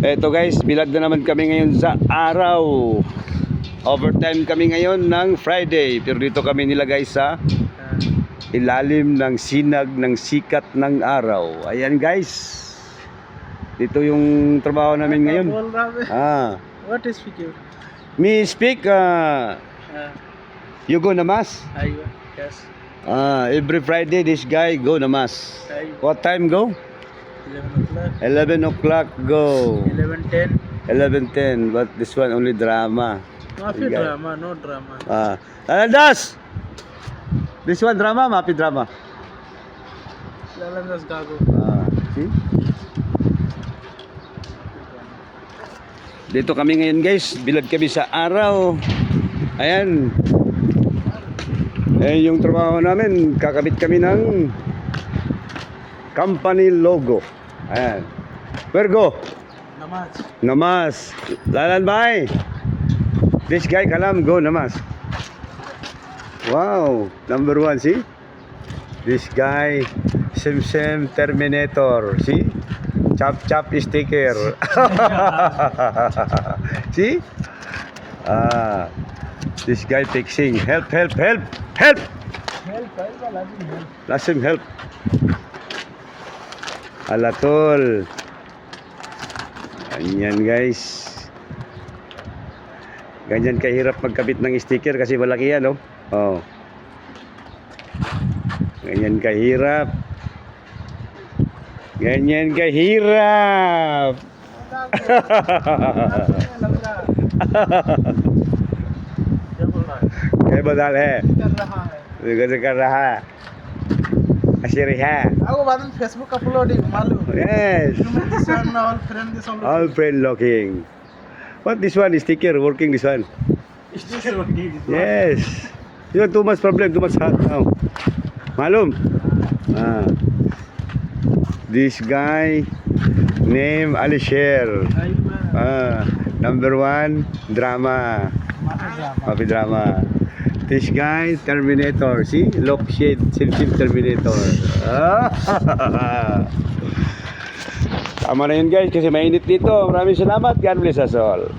Eto guys, bilag na naman kami ngayon sa araw. Overtime kami ngayon ng Friday. Pero dito kami nila guys sa ilalim ng sinag ng sikat ng araw. Ayan guys. Dito yung trabaho namin ngayon. Ah. What is speaker? Me speak uh, you go na mas? I yes. Ah, every Friday this guy go na mas. What time go? 11 o'clock. go. 11.10. 11.10. But this one only drama. Mafi drama, no drama. Ah. Lalandas! This one drama, mafi drama. Lalandas gago. Ah, see? Dito kami ngayon guys, bilad kami sa araw. Ayan. Ayan yung trabaho namin, kakabit kami ng company logo. Ayan. Virgo. Namas. Namas. Lalan bay. This guy kalam go namas. Wow, number one, see? This guy, Sim Sim Terminator, see? Chop chop sticker. see? Ah, this guy fixing. Help, help, help, help. Help, help. Lasim help. Alatol. Ganyan guys. Ganyan kahirap magkabit ng sticker kasi malaki yan, oh. Oh. Ganyan kahirap. Ganyan kahirap. क्या बोल रहा है Kaya badal hai. कर रहा है ಹಸಿರಿಹಾ ಅವು ಅದನ್ನ ಫೇಸ್ಬುಕ್ ಅಪ್ಲೋಡ್ ಮಾಲು Yes. This one our friend this one All friend looking. What this one is sticker working this one? Sticker ಒಟ್ಟಿ Yes. You have too much problem, too much hot now. Malum. Ah. This guy name Alisher. I Ah, number one drama. ಮಾತಾಡ Happy drama. This guy, Terminator. See? Lock shade, sim sim Terminator. Ah. Tama na yun guys kasi mainit dito. Maraming salamat. God bless us all.